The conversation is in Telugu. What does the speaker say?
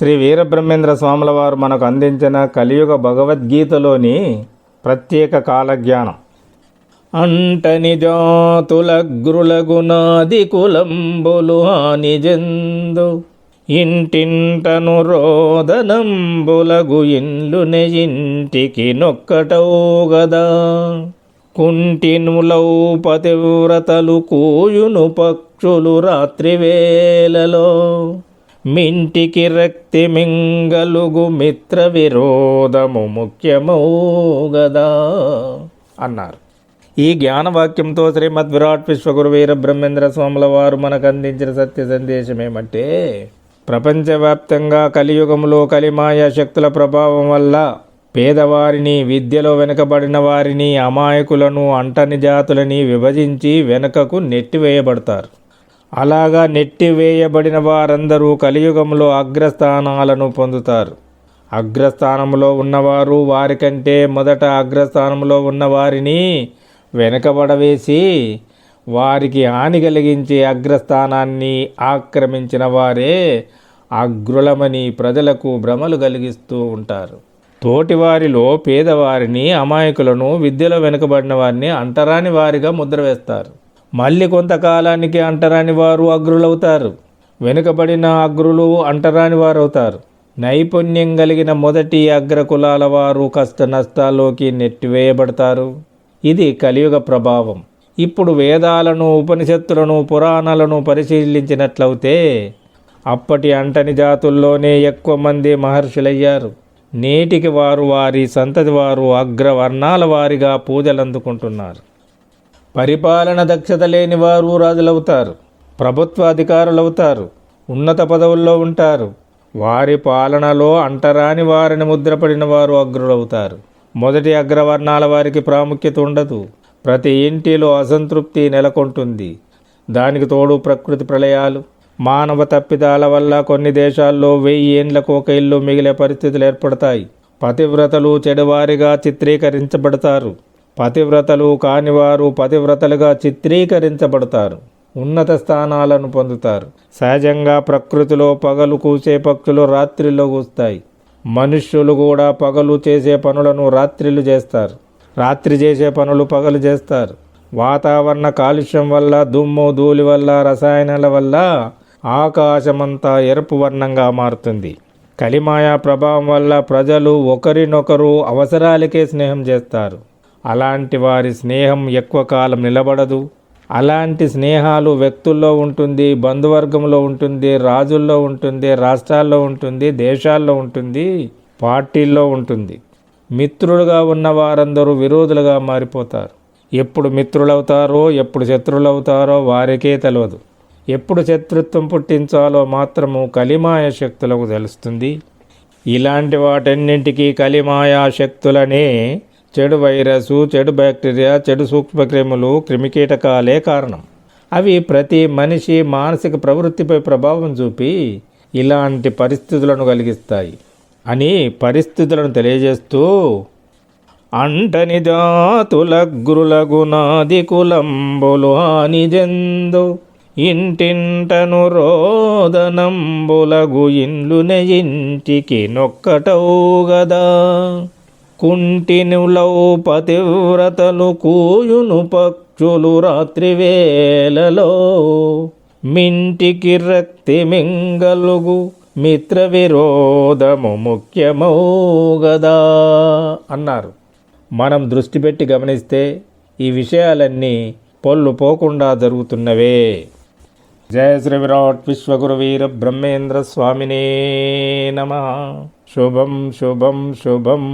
శ్రీ వీరబ్రహ్మేంద్ర స్వాముల వారు మనకు అందించిన కలియుగ భగవద్గీతలోని ప్రత్యేక కాలజ్ఞానం. అంటని జాతులగ్రులగునాది కులంబులు నిజందు ఇంటింటను రోదనంబులగు ఇండ్లు ఇంటికి నొక్కటవు గదా కుంటినులౌ పతివ్రతలు కూయును పక్షులు రాత్రివేళలో మింటికి రక్తి మింగలుగు మిత్ర విరోధము ముఖ్యమౌ గదా అన్నారు. ఈ జ్ఞానవాక్యంతో శ్రీమద్ విరాట్ విశ్వగురు వీర బ్రహ్మేంద్ర స్వాముల వారు మనకు అందించిన సత్య సందేశం ఏమంటే ప్రపంచవ్యాప్తంగా కలియుగంలో కలిమాయ శక్తుల ప్రభావం వల్ల పేదవారిని విద్యలో వెనుకబడిన వారిని అమాయకులను అంటని జాతులని విభజించి వెనుకకు నెట్టివేయబడతారు. అలాగా నెట్టివేయబడిన వారందరూ కలియుగంలో అగ్రస్థానాలను పొందుతారు. అగ్రస్థానంలో ఉన్నవారు వారికంటే మొదట అగ్రస్థానంలో ఉన్నవారిని వెనకబడవేసి వారికి హాని కలిగించే అగ్రస్థానాన్ని ఆక్రమించిన వారే అగ్రులమని ప్రజలకు భ్రమలు కలిగిస్తూ ఉంటారు. తోటివారిలో పేదవారిని అమాయకులను విద్యలో వెనుకబడిన వారిని అంటరాని వారిగా ముద్ర వేస్తారు. మళ్ళీ కొంతకాలానికి అంటరాని వారు అగ్రులవుతారు. వెనుకబడిన అగ్రులు అంటరాని వారవుతారు. నైపుణ్యం కలిగిన మొదటి అగ్ర కులాల వారు కష్ట నష్టాల్లోకి నెట్టివేయబడతారు. ఇది కలియుగ ప్రభావం. ఇప్పుడు వేదాలను ఉపనిషత్తులను పురాణాలను పరిశీలించినట్లయితే అప్పటి అంటని జాతుల్లోనే ఎక్కువ మంది మహర్షులయ్యారు. నేటికి వారు వారి సంతతి వారు అగ్రవర్ణాల వారిగా పూజలు అందుకుంటున్నారు పరిపాలన దక్షత లేని వారు రాజులవుతారు ప్రభుత్వ అధికారులవుతారు ఉన్నత పదవుల్లో ఉంటారు. వారి పాలనలో అంటరాని వారిని ముద్రపడిన వారు అగ్రులవుతారు. మొదటి అగ్రవర్ణాల వారికి ప్రాముఖ్యత ఉండదు. ప్రతి ఇంటిలో అసంతృప్తి నెలకొంటుంది. దానికి తోడు ప్రకృతి ప్రళయాలు. మానవ తప్పిదాల వల్ల కొన్ని దేశాల్లో వెయ్యి ఏండ్లకు ఒక ఇల్లు మిగిలే పరిస్థితులు ఏర్పడతాయి. పతివ్రతలు చెడువారిగా చిత్రీకరించబడతారు. పతివ్రతలు కానివారు పతివ్రతలుగా చిత్రీకరించబడతారు. ఉన్నత స్థానాలను పొందుతారు. సహజంగా ప్రకృతిలో పగలు కూసే పక్షులు రాత్రిలో కూస్తాయి. మనుష్యులు కూడా పగలు చేసే పనులను రాత్రిలు చేస్తారు. రాత్రి చేసే పనులు పగలు చేస్తారు. వాతావరణ కాలుష్యం వల్ల దుమ్ము ధూళి వల్ల రసాయనాల వల్ల ఆకాశమంతా ఎరుపు వర్ణంగా మారుతుంది. కలిమాయా ప్రభావం వల్ల ప్రజలు ఒకరినొకరు అవసరాలకే స్నేహం చేస్తారు. అలాంటి వారి స్నేహం ఎక్కువ కాలం నిలబడదు. అలాంటి స్నేహాలు వ్యక్తుల్లో ఉంటుంది బంధువర్గంలో ఉంటుంది రాజుల్లో ఉంటుంది రాష్ట్రాల్లో ఉంటుంది దేశాల్లో ఉంటుంది పార్టీల్లో ఉంటుంది. మిత్రులుగా ఉన్న వారందరూ విరోధులుగా మారిపోతారు. ఎప్పుడు మిత్రులవుతారో ఎప్పుడు శత్రులవుతారో వారికే తెలియదు ఎప్పుడు శత్రుత్వం పుట్టించాలో మాత్రము కలిమాయ శక్తులకు తెలుస్తుంది. ఇలాంటి వాటన్నింటికీ కలిమాయా శక్తులనే చెడు వైరస్ చెడు బ్యాక్టీరియా చెడు సూక్ష్మక్రిములు క్రిమికీటకాలే కారణం. అవి ప్రతి మనిషి మానసిక ప్రవృత్తిపై ప్రభావం చూపి ఇలాంటి పరిస్థితులను కలిగిస్తాయి అని పరిస్థితులను తెలియజేస్తూ అంటని జాతుల జాతులగ్రులగునాది కులంబులు హానిజందు ఇంటింటను రోదనంబులగు ఇండ్లు ఇంటికి నొక్కటవు గదా. కుంటినులౌ పతివ్రతలు కూయును పక్షులు రాత్రివేళలో. మింటికి రక్తి మింగలుగు మిత్ర విరోధము ముఖ్యమౌ గదా అన్నారు. మనం దృష్టి పెట్టి గమనిస్తే ఈ విషయాలన్నీ పొల్లు పోకుండా జరుగుతున్నవే. జయ శ్రీ విరాట్ విశ్వగురు వీర బ్రహ్మేంద్ర స్వామినే నమ. శుభం శుభం శుభం.